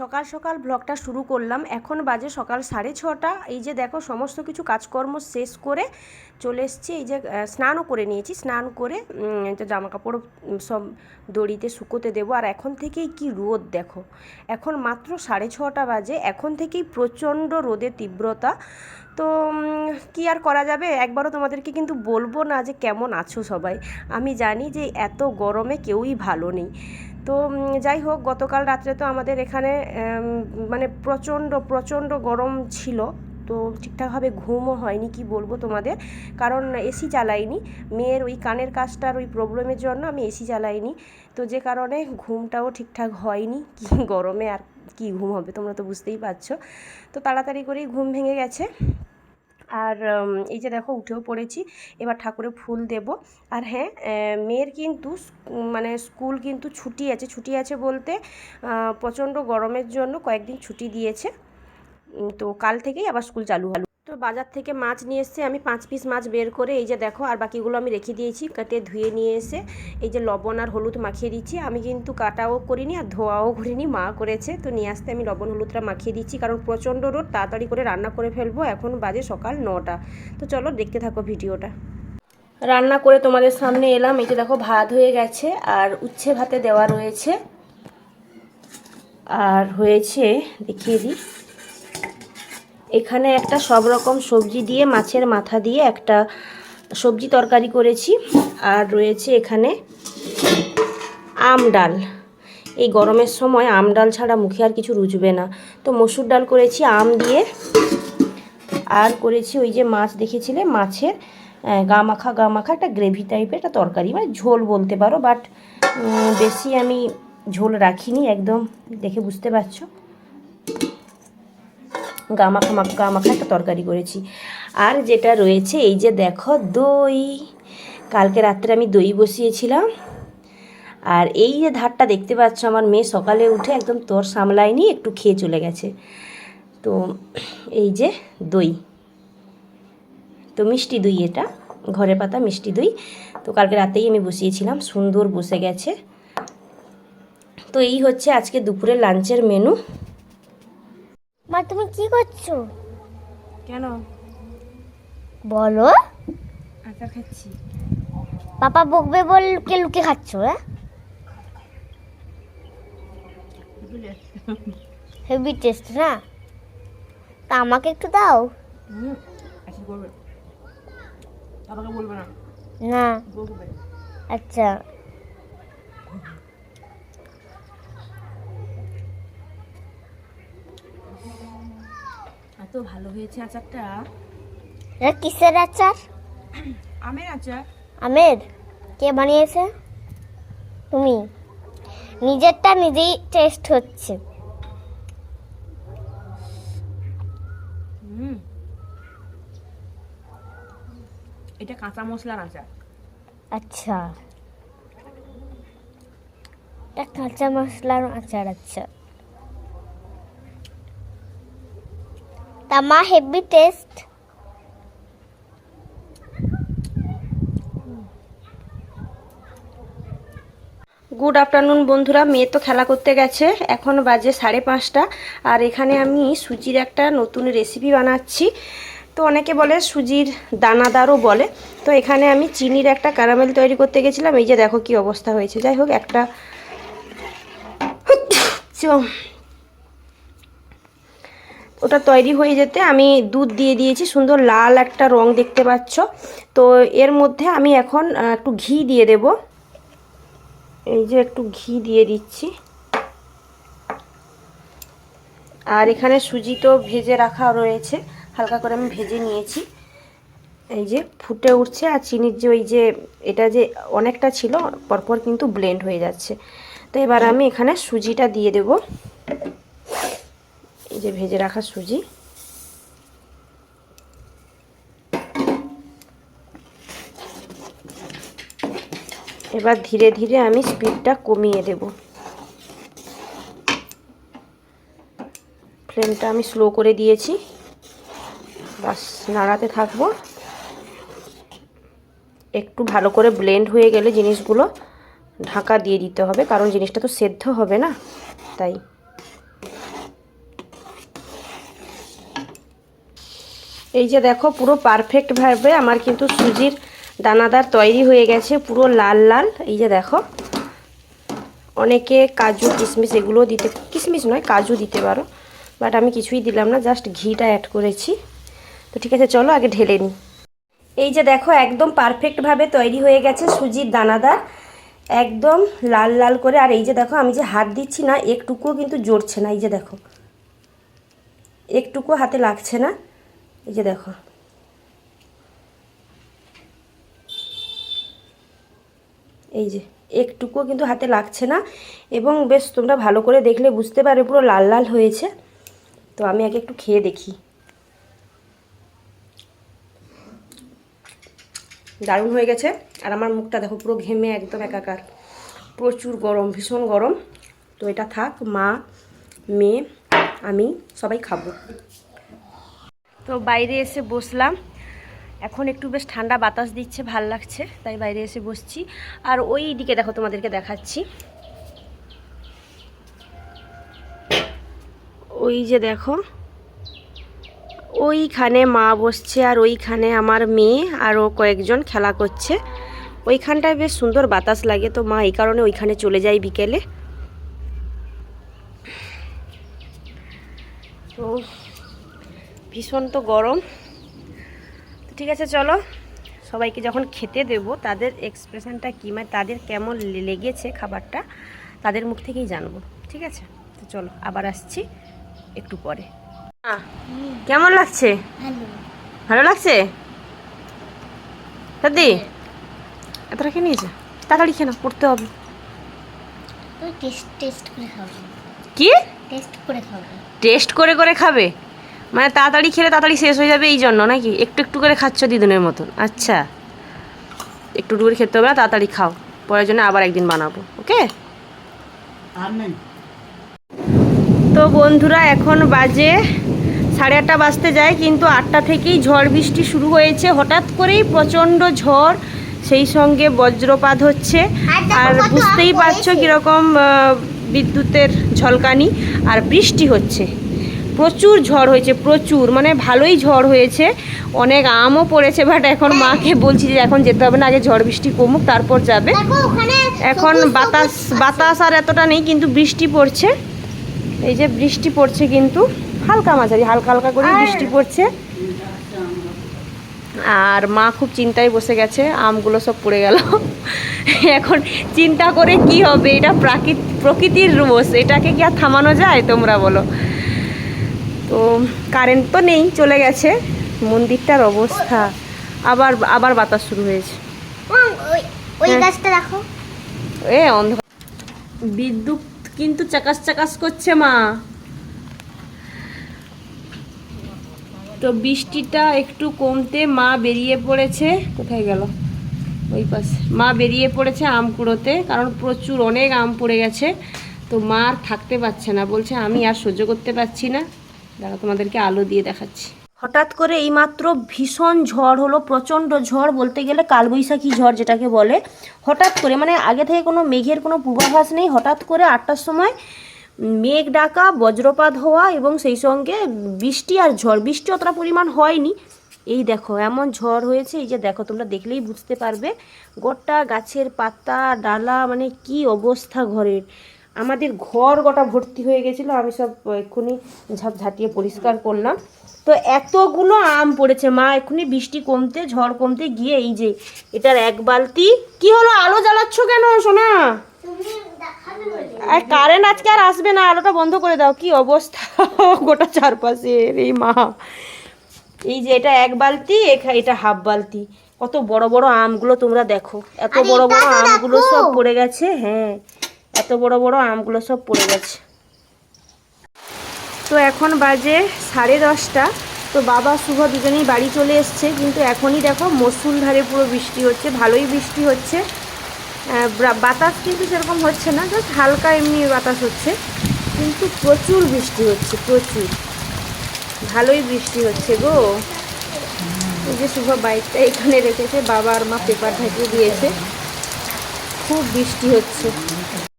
সকাল সকাল ব্লগটা শুরু করলাম। এখন বাজে সকাল সাড়ে ছটা। এই যে দেখো, সমস্ত কিছু কাজকর্ম শেষ করে চলে এসেছি। এই যে স্নানও করে নিয়েছি। স্নান করে জামা কাপড় সব দড়িতে শুকোতে দেবো। আর এখন থেকেই কি রোদ দেখো। এখন মাত্র সাড়ে ছটা বাজে। এখন থেকেই প্রচণ্ড রোদের তীব্রতা। তো কি আর করা যাবে? একবারও তোমাদেরকে কিন্তু বলব না যে কেমন আছো সবাই। আমি জানি যে এত গরমে কেউই ভালো নেই। তো যাই হোক, গতকাল রাত্রে তো আমাদের এখানে মানে প্রচণ্ড প্রচণ্ড গরম ছিল। তো ঠিকঠাকভাবে ঘুমও হয়নি, কি বলব তোমাদের? কারণ এসি চালাইনি। মেয়ের ওই কানের কাজটার ওই প্রবলেমের জন্য আমি এসি চালাইনি। তো যে কারণে ঘুমটাও ঠিকঠাক হয়নি। কি গরমে আর কি ঘুম হবে, তোমরা তো বুঝতেই পারছ। তো তাড়াতাড়ি করেই ঘুম ভেঙে গেছে। আর এই যে দেখো উঠেও পড়েছি, এবার ঠাকুরে ফুল দেব। আর হ্যাঁ মেয়ের কিন্তু মানে স্কুল কিন্তু ছুটি আছে ছুটি আছে বলতে প্রচণ্ড গরমের জন্য কয়েকদিন ছুটি দিয়েছে। তো কাল থেকেই আবার স্কুল চালু হলো। তো বাজার থেকে মাছ নিয়ে এসেছে। আমি পাঁচ পিস মাছ বের করে এই যে দেখো, আর বাকিগুলো আমি রেখে দিয়েছি। কেটে ধুয়ে নিয়ে এসে এই যে লবণ আর হলুদ মাখিয়ে দিচ্ছি। আমি কিন্তু কাটাও করিনি আর ধোয়াও করিনি, মা করেছে। তো নিয়ে আসতে আমি লবণ হলুদটা মাখিয়ে দিচ্ছি, কারণ প্রচণ্ড রোদ, তাড়াতাড়ি করে রান্না করে ফেলব। এখন বাজে সকাল নটা। তো চলো দেখতে থাকো ভিডিওটা। রান্না করে তোমাদের সামনে এলাম। এই যে দেখো, ভাত হয়ে গেছে আর উচ্ছে ভাতে দেওয়া রয়েছে। আর হয়েছে, দেখিয়ে দিই। এখানে একটা সব রকম সবজি দিয়ে, মাছের মাথা দিয়ে একটা সবজি তরকারি করেছি। আর রয়েছে এখানে আম ডাল। এই গরমের সময় আম ডাল ছাড়া মুখে আর কিছু রুচবে না। তো মসুর ডাল করেছি আম দিয়ে। আর করেছি ওই যে মাছ দেখেছিলে? মাছের গা মাখা গা মাখা একটা গ্রেভি টাইপের একটা তরকারি। মানে ঝোল বলতে পারো, বাট বেশি আমি ঝোল রাখিনি একদম, দেখে বুঝতে পারছ। গা মাখা মাখা গা মাখা একটা তরকারি করেছি। আর যেটা রয়েছে, এই যে দেখো, দই। কালকে রাত্রে আমি দই বসিয়েছিলাম। আর এই যে ধারটা দেখতে পাচ্ছ আমার মেয়ে সকালে উঠে একদম তোর সামলায়নি, একটু খেয়ে চলে গেছে। তো এই যে দই। তো মিষ্টি দই এটা, ঘরে পাতা মিষ্টি দই। তো কালকে রাতেই আমি বসিয়েছিলাম, সুন্দর বসে গেছে। তো এই হচ্ছে আজকে দুপুরের লাঞ্চের মেনু। মা তুমি কি করছ? কেন? বলো। আচার খাচ্ছি। পাপা বকবে বলকে লুকে খাচ্ছ হ্যাঁ হেভি টেস্ট না? তা আমাকে একটু দাও। না। আচ্ছা। ভালো হয়েছে আচারটা। এটা কিসের আচার? আমের আচার। আমের? কে বানিয়েছে? তুমি। নিজেরটা নিজেই টেস্ট হচ্ছে। এটা কাঁচা মশলার আচার। আচ্ছা। এটা কাঁচা মশলার আচার আচ্ছা। তা মা হেভি টেস্ট গুড আফটারনুন বন্ধুরা। মেয়ে তো খেলা করতে গেছে। এখন বাজে সাড়ে পাঁচটা। আর এখানে আমি সুজির একটা নতুন রেসিপি বানাচ্ছি। তো অনেকে বলে সুজির দানাদারও বলে। তো এখানে আমি চিনির একটা ক্যারামেল তৈরি করতে গেছিলাম। এই যে দেখো কি অবস্থা হয়েছে। যাই হোক, একটা ওটা তৈরি হয়ে যেতে আমি দুধ দিয়ে দিয়েছি। সুন্দর লাল একটা রং দেখতে পাচ্ছ। তো এর মধ্যে আমি এখন একটু ঘি দিয়ে দেব। এই যে একটু ঘি দিয়ে দিচ্ছি। আর এখানে সুজি তো ভেজে রাখা রয়েছে। হালকা করে আমি ভেজে নিয়েছি। এই যে ফুটে উঠছে আর চিনির যে ওই যে, এটা যে অনেকটা ছিল, পরপর কিন্তু ব্লেন্ড হয়ে যাচ্ছে। তো এবার আমি এখানে সুজিটা দিয়ে দেব। যে ভেজে রাখা সুজি। এবার ধীরে ধীরে আমি স্পিডটা কমিয়ে দেব। ফ্লেমটা আমি স্লো করে দিয়েছি। বাস, নাড়াতে থাকব। একটু ভালো করে ব্লেন্ড হয়ে গেলে জিনিসগুলো ঢাকা দিয়ে দিতে হবে, কারণ জিনিসটা তো সেদ্ধ হবে না, তাই। এই যে দেখো, পুরো পারফেক্টভাবে আমার কিন্তু সুজির দানাদার তৈরি হয়ে গেছে, পুরো লাল লাল। এই যে দেখো, অনেকে কাজু কিশমিশ এগুলো দিতে কিশমিশ নয়, কাজু দিতে পারো বাট আমি কিছুই দিলাম না জাস্ট ঘিটা অ্যাড করেছি। তো ঠিক আছে, চলো আগে ঢেলে নিই। এই যে দেখো, একদম পারফেক্টভাবে তৈরি হয়ে গেছে সুজির দানাদার, একদম লাল লাল করে। আর এই যে দেখো, আমি যে হাত দিচ্ছি না, একটুকুও কিন্তু জড়ছে না, এই যে দেখো। একটুকু হাতে লাগছে না। এই যে দেখো। এই যে, একটুকুও কিন্তু হাতে লাগছে না এবং বেশ তোমরা ভালো করে দেখলে বুঝতে পারবে, পুরো লাল লাল হয়েছে। তো আমি আগে একটু খেয়ে দেখি। দারুণ হয়ে গেছে। আর আমার মুখটা দেখো পুরো ঘেমে একদম একাকার। প্রচুর গরম, ভীষণ গরম। তো এটা থাক, মা, মেয়ে, আমি সবাই খাব। তো বাইরে এসে বসলাম। এখন একটু বেশ ঠান্ডা বাতাস দিচ্ছে, ভালো লাগছে, তাই বাইরে এসে বসছি। আর ওই দিকে দেখো তোমাদেরকে দেখাচ্ছি। ওই যে দেখো, ওইখানে মা বসছে আর ওইখানে আমার মেয়ে আরও কয়েকজন খেলা করছে। ওইখানটায় বেশ সুন্দর বাতাস লাগে, তো মা এই কারণে ওইখানে চলে যায় বিকেলে। তো ভীষণ তো গরম। তো ঠিক আছে চলো। সবাইকে যখন খেতে দেব তাদের এক্সপ্রেশনটা কী? মানে তাদের কেমন লেগেছে খাবারটা তাদের মুখ থেকেই জানব। ঠিক আছে? তো চলো আবার আসছি একটু পরে। কেমন লাগছে? ভালো। লাগছে? দাদি এতটা খেয়ে নিয়েছে? তাড়াতাড়ি খেয়ে না পড়তে হবে। টেস্ট টেস্ট করে খাবি। কি? টেস্ট করে খাবি। টেস্ট করে করে খাবে? মানে তাড়াতাড়ি খেলে তাড়াতাড়ি শেষ হয়ে যাবে এই জন্য নাকি? একটু একটু করে খাচ্ছ দিদুনের মতন। আচ্ছা। একটু একটু করে খেতে হবে না তাড়াতাড়ি খাও। পরের জন্য আবার একদিন বানাবো ওকে? তো বন্ধুরা এখন বাজে সাড়ে আটটা বাজতে যায় কিন্তু আটটা থেকেই ঝড় বৃষ্টি শুরু হয়েছে। হঠাৎ করেই প্রচণ্ড ঝড় সেই সঙ্গে বজ্রপাত হচ্ছে। আর বুঝতেই পারছ কীরকম বিদ্যুতের ঝলকানি আর বৃষ্টি হচ্ছে। প্রচুর ঝড় হয়েছে প্রচুর মানে ভালোই ঝড় হয়েছে। অনেক আমও পড়েছে বাট এখন মাকে বলছি যে এখন যেতে হবে না আগে ঝড় বৃষ্টি কমুক তারপর যাবে। এখন বাতাস বাতাস আর এতটা নেই কিন্তু বৃষ্টি পড়ছে। এই যে বৃষ্টি পড়ছে কিন্তু হালকা মাঝারি হালকা হালকা করে বৃষ্টি পড়ছে। আর মা খুব চিন্তায় বসে গেছে আমগুলো সব পড়ে গেল। এখন চিন্তা করে কি হবে এটা প্রাকৃত প্রকৃতির রোষ এটাকে কি আর থামানো যায় তোমরা বলো। তো কারেন্ট তো নেই চলে গেছে। মন্দিরটার অবস্থা। আবার আবার বাতাস শুরু হয়েছে। ওই হ্যাঁ। গাছটা এ অন্ধকার বিদ্যুৎ কিন্তু চাকাস চাকাস করছে মা। তো বৃষ্টিটা একটু কমতে মা বেরিয়ে পড়েছে। কোথায় গেল? ওই পাশে। মা বেরিয়ে পড়েছে আম কুড়োতে কারণ প্রচুর অনেক আম পড়ে গেছে। তো মা আর থাকতে পারছে না। বলছে আমি আর সহ্য করতে পারছি না। দাঁড়া, তোমাদেরকে আলো দিয়ে দেখাচ্ছি। হঠাৎ করে এইমাত্র ভীষণ ঝড় হলো, প্রচণ্ড ঝড় বলতে গেলে কালবৈশাখী ঝড় যেটাকে বলে। হঠাৎ করে মানে আগে থেকে কোনো মেঘের কোনো পূর্বাভাস নেই, হঠাৎ করে আটটার সময় মেঘ ডাকা, বজ্রপাত হওয়া এবং সেই সঙ্গে বৃষ্টি আর ঝড়। বৃষ্টি অতটা পরিমাণ হয়নি। এই দেখো, এমন ঝড় হয়েছে, এই যে দেখো, তোমরা দেখলেই বুঝতে পারবে। গোটা গাছের পাতা, ডালা মানে কি অবস্থা ঘরের। আমাদের ঘর গোটা ভর্তি হয়ে গেছিল আমি সব এক্ষুনি ঝাপ ঝাঁটিয়ে পরিষ্কার করলাম। তো এতগুলো আম পড়েছে মা এক্ষুনি বৃষ্টি কমতে ঝড় কমতে গিয়ে এই যে এটার এক বালতি কি হলো আলো জ্বালাচ্ছ কেন সোনা? আর কারেন্ট আজকে আর আসবে না আলোটা বন্ধ করে দাও কি অবস্থা? গোটা চারপাশে এই মা। এই যে এটা এক বালতি এটা হাফ বালতি। কত বড় বড় আমগুলো তোমরা দেখো এত বড় বড় আমগুলো সব পড়ে গেছে হ্যাঁ। এত বড় বড় আমগুলো সব পড়ে গেছে। তো এখন বাজে সাড়ে দশটা। তো বাবা, শুভ দুজনেই বাড়ি চলে এসছে। কিন্তু এখনই দেখো মসুলধারে পুরো বৃষ্টি হচ্ছে, ভালোই বৃষ্টি হচ্ছে। বাতাস কিন্তু সেরকম হচ্ছে না, জাস্ট হালকা এমনি বাতাস হচ্ছে। কিন্তু প্রচুর বৃষ্টি হচ্ছে, প্রচুর। ভালোই বৃষ্টি হচ্ছে গো। যে শুভ বাইকটা এখানে রেখেছে, বাবা আর মা পেপার ঢাকিয়ে দিয়েছে। খুব বৃষ্টি হচ্ছে।